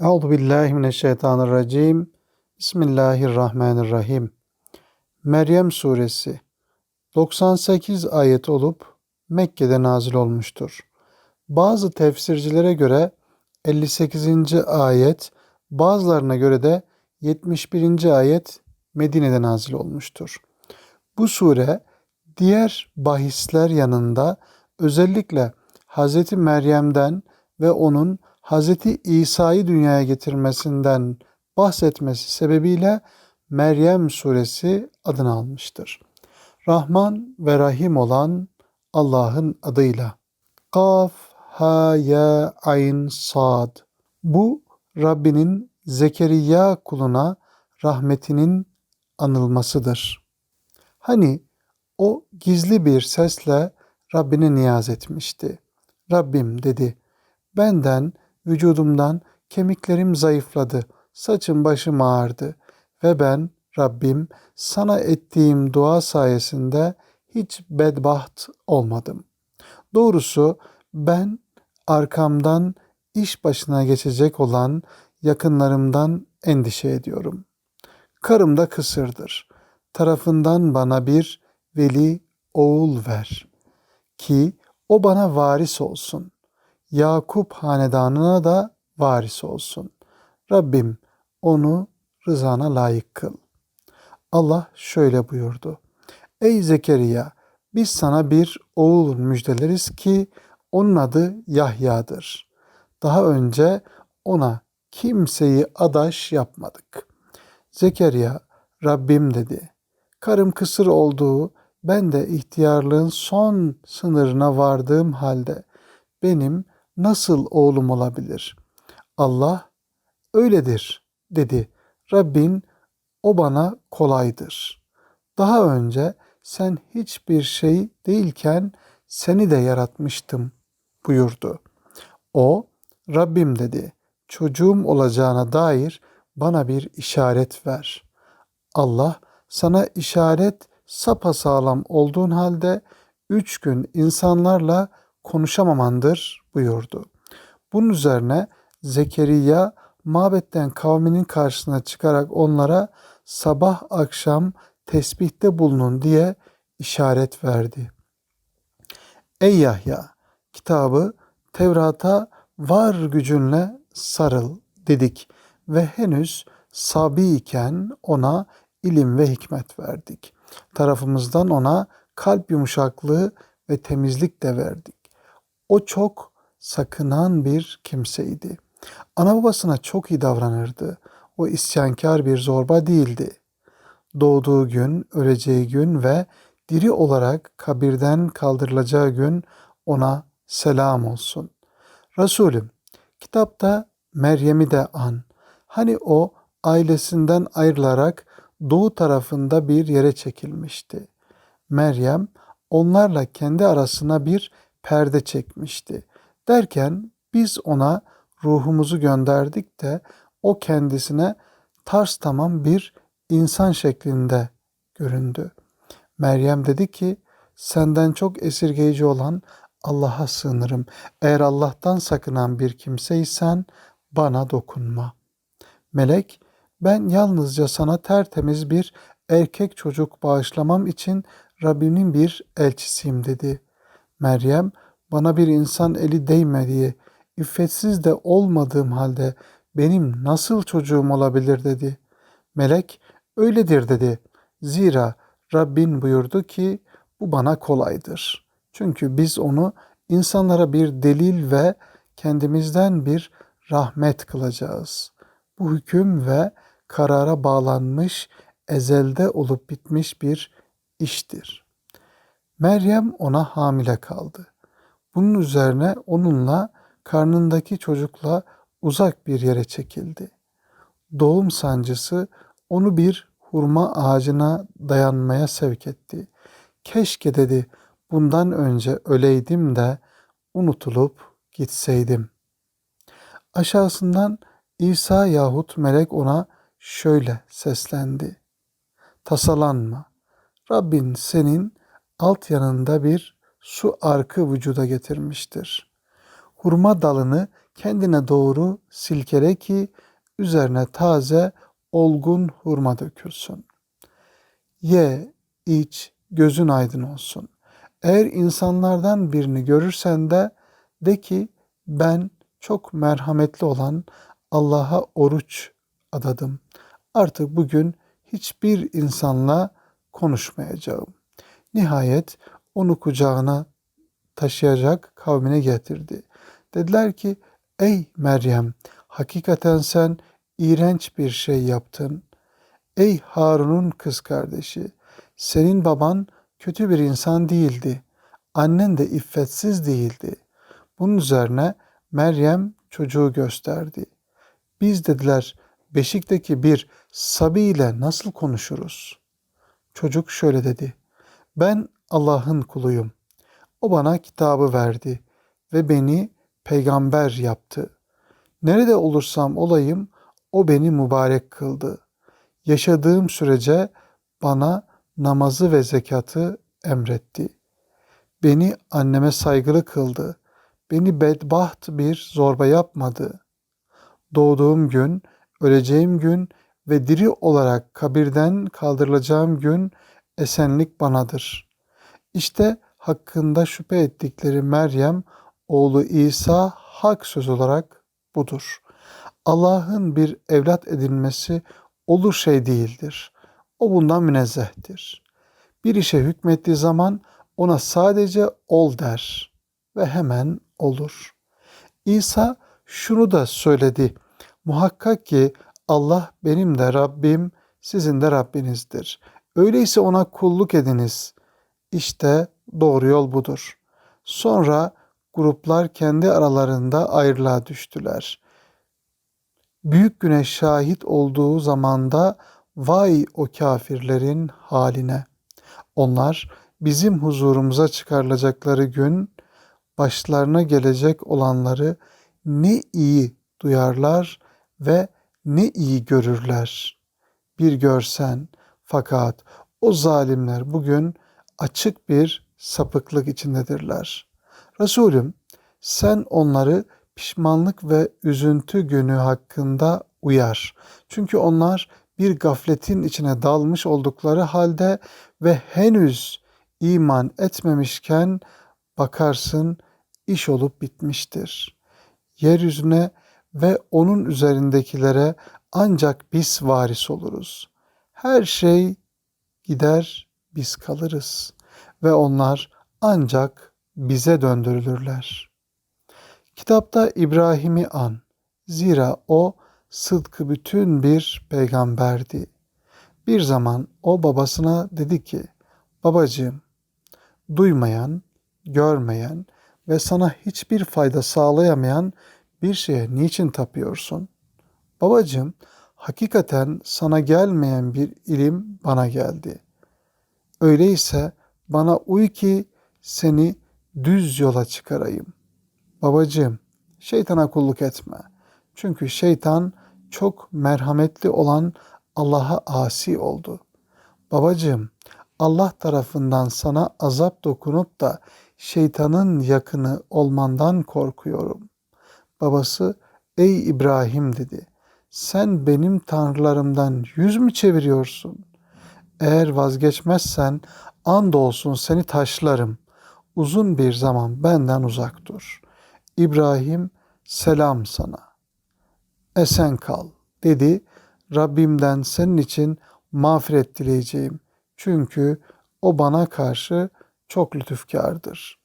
Euzu billahi mineşşeytanirracim. Bismillahirrahmanirrahim. Meryem suresi 98 ayet olup Mekke'de nazil olmuştur. Bazı tefsircilere göre 58. ayet, bazılarına göre de 71. ayet Medine'de nazil olmuştur. Bu sure diğer bahisler yanında özellikle Hz. Meryem'den ve onun Hz. İsa'yı dünyaya getirmesinden bahsetmesi sebebiyle Meryem suresi adını almıştır. Rahman ve Rahim olan Allah'ın adıyla. Kaf, ha, ya, ayn, sad. Bu Rabbinin Zekeriya kuluna rahmetinin anılmasıdır. Hani o gizli bir sesle Rabbine niyaz etmişti. Rabbim dedi, benden, vücudumdan kemiklerim zayıfladı, saçım başım ağardı ve ben Rabbim sana ettiğim dua sayesinde hiç bedbaht olmadım. Doğrusu ben arkamdan iş başına geçecek olan yakınlarımdan endişe ediyorum. Karım da kısırdır. Tarafından bana bir veli oğul ver ki o bana varis olsun. Yakup hanedanına da varis olsun. Rabbim onu rızana layık kıl. Allah şöyle buyurdu. Ey Zekeriya biz sana bir oğul müjdeleriz ki onun adı Yahya'dır. Daha önce ona kimseyi adaş yapmadık. Zekeriya Rabbim dedi. Karım kısır olduğu ben de ihtiyarlığın son sınırına vardığım halde benim nasıl oğlum olabilir? Allah öyledir dedi. Rabbin o bana kolaydır. Daha önce sen hiçbir şey değilken seni de yaratmıştım buyurdu. O Rabbim dedi çocuğum olacağına dair bana bir işaret ver. Allah sana işaret sapasağlam olduğun halde üç gün insanlarla konuşamamandır buyurdu. Bunun üzerine Zekeriya mabetten kavminin karşısına çıkarak onlara sabah akşam tesbihte bulunun diye işaret verdi. Ey Yahya kitabı Tevrat'a var gücünle sarıl dedik ve henüz sabi iken ona ilim ve hikmet verdik. Tarafımızdan ona kalp yumuşaklığı ve temizlik de verdik. O çok sakınan bir kimseydi. Ana babasına çok iyi davranırdı. O isyankar bir zorba değildi. Doğduğu gün, öleceği gün ve diri olarak kabirden kaldırılacağı gün ona selam olsun. Resulüm, kitapta Meryem'i de an. Hani o ailesinden ayrılarak doğu tarafında bir yere çekilmişti. Meryem onlarla kendi arasına bir perde çekmişti. Derken biz ona ruhumuzu gönderdik de o kendisine tars tamam bir insan şeklinde göründü. Meryem dedi ki senden çok esirgeyici olan Allah'a sığınırım. Eğer Allah'tan sakınan bir kimseysen bana dokunma. Melek ben yalnızca sana tertemiz bir erkek çocuk bağışlamam için Rabbimin bir elçisiyim dedi. Meryem bana bir insan eli değmediği, iffetsiz de olmadığım halde benim nasıl çocuğum olabilir dedi. Melek öyledir dedi. Zira Rabbin buyurdu ki bu bana kolaydır. Çünkü biz onu insanlara bir delil ve kendimizden bir rahmet kılacağız. Bu hüküm ve karara bağlanmış, ezelde olup bitmiş bir iştir. Meryem ona hamile kaldı. Bunun üzerine onunla karnındaki çocukla uzak bir yere çekildi. Doğum sancısı onu bir hurma ağacına dayanmaya sevk etti. Keşke dedi bundan önce öleydim de unutulup gitseydim. Aşağısından İsa yahut melek ona şöyle seslendi. Tasalanma. Rabbin senin alt yanında bir su arkı vücuda getirmiştir. Hurma dalını kendine doğru silkele ki üzerine taze olgun hurma dökülsün. Ye, iç, gözün aydın olsun. Eğer insanlardan birini görürsen de de ki ben çok merhametli olan Allah'a oruç adadım. Artık bugün hiçbir insanla konuşmayacağım. Nihayet onu kucağına taşıyacak kavmine getirdi. Dediler ki ey Meryem hakikaten sen iğrenç bir şey yaptın. Ey Harun'un kız kardeşi senin baban kötü bir insan değildi. Annen de iffetsiz değildi. Bunun üzerine Meryem çocuğu gösterdi. Biz dediler beşikteki bir Sabi ile nasıl konuşuruz? Çocuk şöyle dedi. Ben Allah'ın kuluyum. O bana kitabı verdi ve beni peygamber yaptı. Nerede olursam olayım o beni mübarek kıldı. Yaşadığım sürece bana namazı ve zekatı emretti. Beni anneme saygılı kıldı. Beni bedbaht bir zorba yapmadı. Doğduğum gün, öleceğim gün ve diri olarak kabirden kaldırılacağım gün esenlik banadır. İşte hakkında şüphe ettikleri Meryem oğlu İsa hak söz olarak budur. Allah'ın bir evlat edinmesi olur şey değildir. O bundan münezzehtir. Bir işe hükmettiği zaman ona sadece ol der ve hemen olur. İsa şunu da söyledi. Muhakkak ki Allah benim de Rabbim, sizin de Rabbinizdir. Öyleyse ona kulluk ediniz. İşte doğru yol budur. Sonra gruplar kendi aralarında ayrılığa düştüler. Büyük güneş şahit olduğu zamanda vay o kafirlerin haline. Onlar bizim huzurumuza çıkarılacakları gün başlarına gelecek olanları ne iyi duyarlar ve ne iyi görürler. Bir görsen fakat o zalimler bugün açık bir sapıklık içindedirler. Resulüm sen onları pişmanlık ve üzüntü günü hakkında uyar. Çünkü onlar bir gafletin içine dalmış oldukları halde ve henüz iman etmemişken bakarsın iş olup bitmiştir. Yeryüzüne ve onun üzerindekilere ancak biz varis oluruz. Her şey gider, biz kalırız ve onlar ancak bize döndürülürler. Kitapta İbrahim'i an. Zira o sıdkı bütün bir peygamberdi. Bir zaman o babasına dedi ki, babacığım, duymayan, görmeyen ve sana hiçbir fayda sağlayamayan bir şeye niçin tapıyorsun? Babacığım, hakikaten sana gelmeyen bir ilim bana geldi. Öyleyse bana uy ki seni düz yola çıkarayım. Babacığım, şeytana kulluk etme. Çünkü şeytan çok merhametli olan Allah'a asi oldu. Babacığım, Allah tarafından sana azap dokunup da şeytanın yakını olmandan korkuyorum. Babası, ey İbrahim dedi, sen benim tanrılarımdan yüz mü çeviriyorsun? Eğer vazgeçmezsen andolsun seni taşlarım. Uzun bir zaman benden uzak dur. İbrahim selam sana. Esen kal dedi. Rabbimden senin için mağfiret dileyeceğim. Çünkü o bana karşı çok lütufkardır.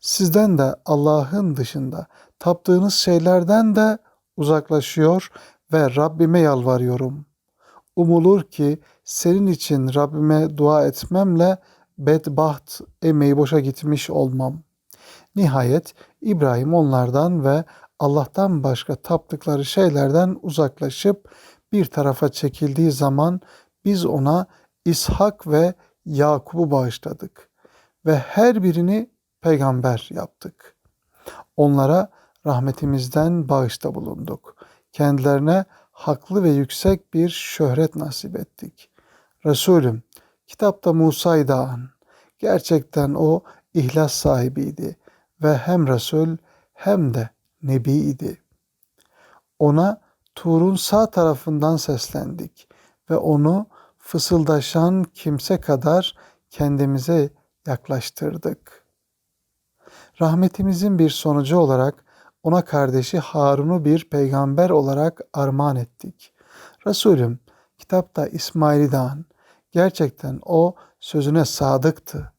Sizden de Allah'ın dışında taptığınız şeylerden de uzaklaşıyor ve Rabbime yalvarıyorum. Umulur ki senin için Rabbime dua etmemle bedbaht emeği boşa gitmiş olmam. Nihayet İbrahim onlardan ve Allah'tan başka taptıkları şeylerden uzaklaşıp bir tarafa çekildiği zaman biz ona İshak ve Yakub'u bağışladık ve her birini peygamber yaptık. Onlara rahmetimizden bağışta bulunduk. Kendilerine haklı ve yüksek bir şöhret nasip ettik. Resulüm, kitapta Musa'yı da an. Gerçekten o ihlas sahibiydi ve hem Resul hem de Nebi idi. Ona Tur'un sağ tarafından seslendik ve onu fısıldaşan kimse kadar kendimize yaklaştırdık. Rahmetimizin bir sonucu olarak ona kardeşi Harun'u bir peygamber olarak armağan ettik. Resulüm kitapta İsmail'i. Gerçekten o sözüne sadıktı.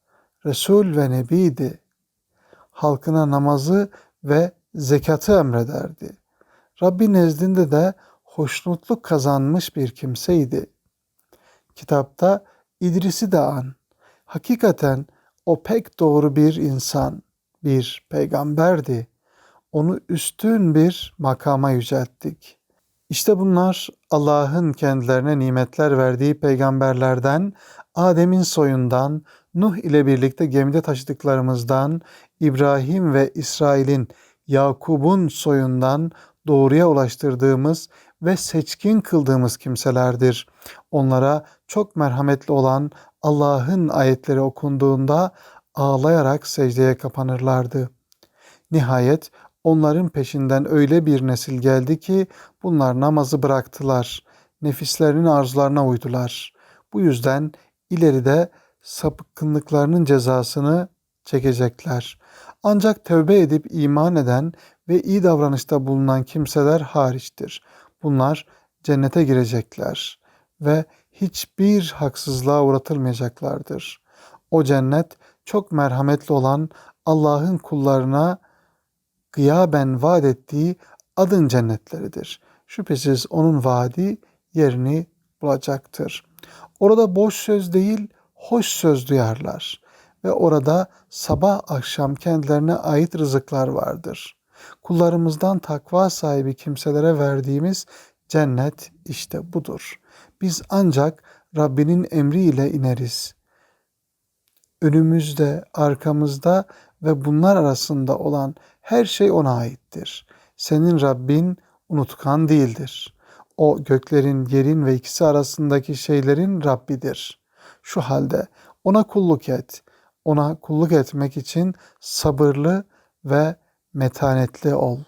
Resul ve Nebiydi. Halkına namazı ve zekatı emrederdi. Rabbi nezdinde de hoşnutluk kazanmış bir kimseydi. Kitapta İdris'i de an. Hakikaten o pek doğru bir insan, bir peygamberdi. Onu üstün bir makama yücelttik. İşte bunlar Allah'ın kendilerine nimetler verdiği peygamberlerden, Adem'in soyundan, Nuh ile birlikte gemide taşıdıklarımızdan, İbrahim ve İsrail'in, Yakub'un soyundan doğruya ulaştırdığımız ve seçkin kıldığımız kimselerdir. Onlara çok merhametli olan Allah'ın ayetleri okunduğunda ağlayarak secdeye kapanırlardı. Nihayet onların peşinden öyle bir nesil geldi ki bunlar namazı bıraktılar. Nefislerinin arzularına uydular. Bu yüzden ileride sapıklıklarının cezasını çekecekler. Ancak tövbe edip iman eden ve iyi davranışta bulunan kimseler hariçtir. Bunlar cennete girecekler ve hiçbir haksızlığa uğratılmayacaklardır. O cennet çok merhametli olan Allah'ın kullarına gıyaben vaat ettiği adın cennetleridir. Şüphesiz onun vaadi yerini bulacaktır. Orada boş söz değil, hoş söz duyarlar ve orada sabah akşam kendilerine ait rızıklar vardır. Kullarımızdan takva sahibi kimselere verdiğimiz cennet işte budur. Biz ancak Rabbinin emriyle ineriz. Önümüzde, arkamızda ve bunlar arasında olan her şey ona aittir. Senin Rabbin unutkan değildir. O göklerin, yerin ve ikisi arasındaki şeylerin Rabbidir. Şu halde ona kulluk et. Ona kulluk etmek için sabırlı ve metanetli ol.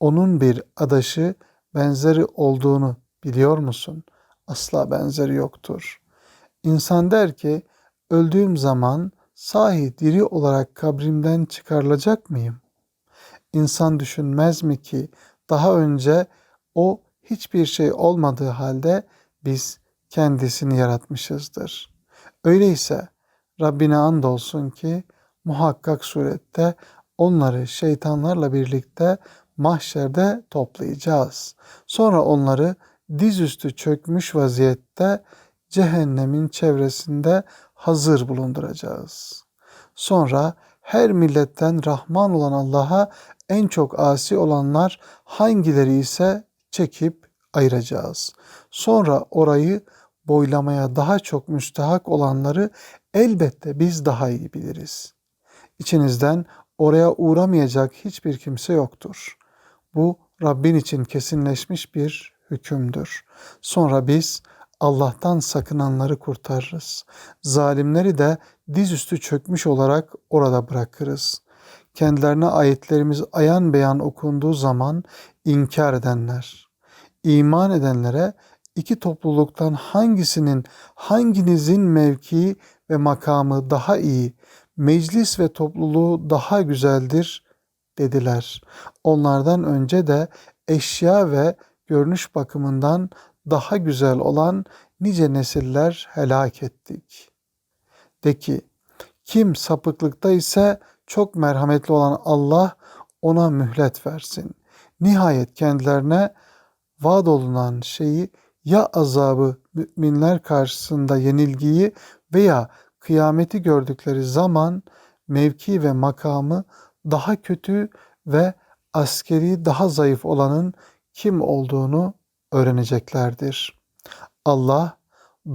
Onun bir adaşı, benzeri olduğunu biliyor musun? Asla benzeri yoktur. İnsan der ki, öldüğüm zaman sahi diri olarak kabrimden çıkarılacak mıyım? İnsan düşünmez mi ki daha önce o hiçbir şey olmadığı halde biz kendisini yaratmışızdır. Öyleyse Rabbine andolsun ki muhakkak surette onları şeytanlarla birlikte mahşerde toplayacağız. Sonra onları dizüstü çökmüş vaziyette cehennemin çevresinde hazır bulunduracağız. Sonra her milletten Rahman olan Allah'a en çok asi olanlar hangileri ise çekip ayıracağız. Sonra orayı boylamaya daha çok müstahak olanları elbette biz daha iyi biliriz. İçinizden oraya uğramayacak hiçbir kimse yoktur. Bu Rabbin için kesinleşmiş bir hükümdür. Sonra biz Allah'tan sakınanları kurtarırız. Zalimleri de dizüstü çökmüş olarak orada bırakırız. Kendilerine ayetlerimiz ayan beyan okunduğu zaman inkar edenler, iman edenlere iki topluluktan hangisinin hanginizin mevkii ve makamı daha iyi, meclis ve topluluğu daha güzeldir dediler. Onlardan önce de eşya ve görünüş bakımından daha güzel olan nice nesiller helak ettik. De ki, kim sapıklıkta ise çok merhametli olan Allah ona mühlet versin. Nihayet kendilerine vaad olunan şeyi ya azabı müminler karşısında yenilgiyi veya kıyameti gördükleri zaman mevki ve makamı daha kötü ve askeri daha zayıf olanın kim olduğunu öğreneceklerdir. Allah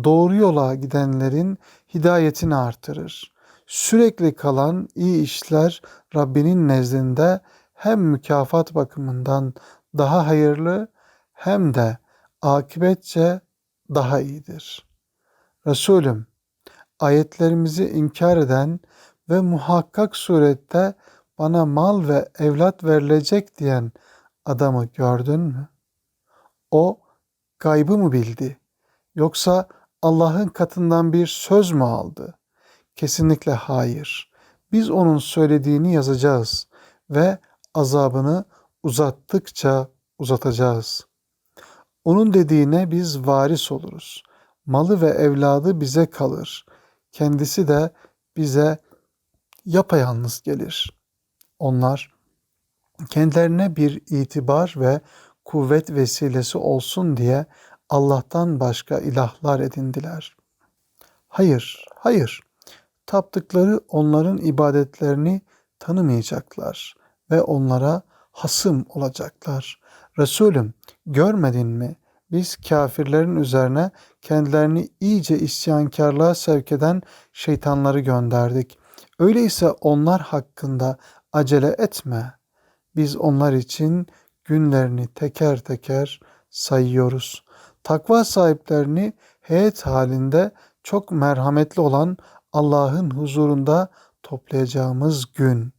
doğru yola gidenlerin hidayetini artırır. Sürekli kalan iyi işler Rabbinin nezdinde hem mükafat bakımından daha hayırlı hem de akibetçe daha iyidir. Resulüm, ayetlerimizi inkar eden ve muhakkak surette bana mal ve evlat verilecek diyen adamı gördün mü? O gaybı mı bildi? Yoksa Allah'ın katından bir söz mü aldı? Kesinlikle hayır. Biz onun söylediğini yazacağız ve azabını uzattıkça uzatacağız. Onun dediğine biz varis oluruz. Malı ve evladı bize kalır. Kendisi de bize yapayalnız gelir. Onlar kendilerine bir itibar ve kuvvet vesilesi olsun diye Allah'tan başka ilahlar edindiler. Hayır, hayır. Taptıkları onların ibadetlerini tanımayacaklar ve onlara hasım olacaklar. Resulüm görmedin mi? Biz kafirlerin üzerine kendilerini iyice isyankarlığa sevk eden şeytanları gönderdik. Öyleyse onlar hakkında acele etme. Biz onlar için günlerini teker teker sayıyoruz. Takva sahiplerini heyet halinde çok merhametli olan Allah'ın huzurunda toplayacağımız gün.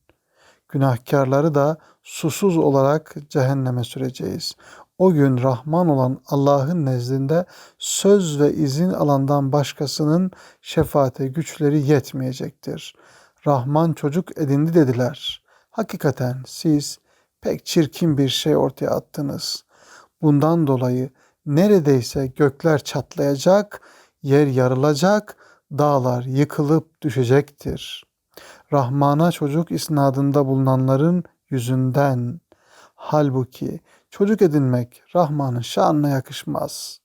Günahkarları da susuz olarak cehenneme süreceğiz. O gün Rahman olan Allah'ın nezdinde söz ve izin alandan başkasının şefaate güçleri yetmeyecektir. Rahman çocuk edindi dediler. Hakikaten siz pek çirkin bir şey ortaya attınız. Bundan dolayı neredeyse gökler çatlayacak, yer yarılacak, dağlar yıkılıp düşecektir. Rahman'a çocuk isnadında bulunanların yüzünden. Halbuki çocuk edinmek Rahman'ın şanına yakışmaz.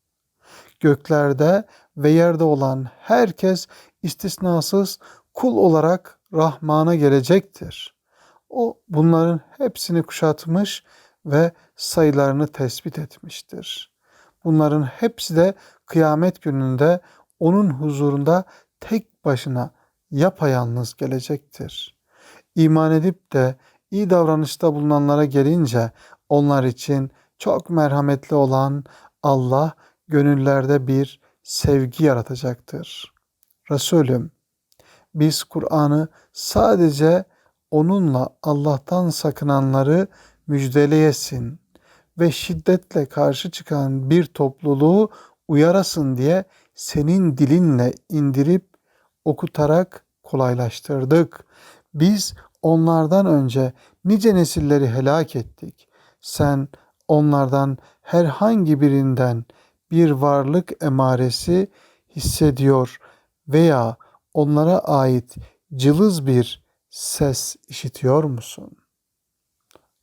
Göklerde ve yerde olan herkes istisnasız kul olarak Rahman'a gelecektir. O bunların hepsini kuşatmış ve sayılarını tespit etmiştir. Bunların hepsi de kıyamet gününde onun huzurunda tek başına yapayalnız gelecektir. İman edip de iyi davranışta bulunanlara gelince onlar için çok merhametli olan Allah gönüllerde bir sevgi yaratacaktır. Resulüm biz Kur'an'ı sadece onunla Allah'tan sakınanları müjdeleyesin ve şiddetle karşı çıkan bir topluluğu uyarasın diye senin dilinle indirip okutarak kolaylaştırdık. Biz onlardan önce nice nesilleri helak ettik. Sen onlardan herhangi birinden bir varlık emaresi hissediyor veya onlara ait cılız bir ses işitiyor musun?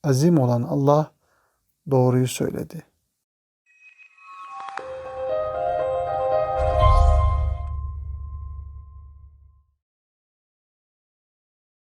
Azim olan Allah doğruyu söyledi.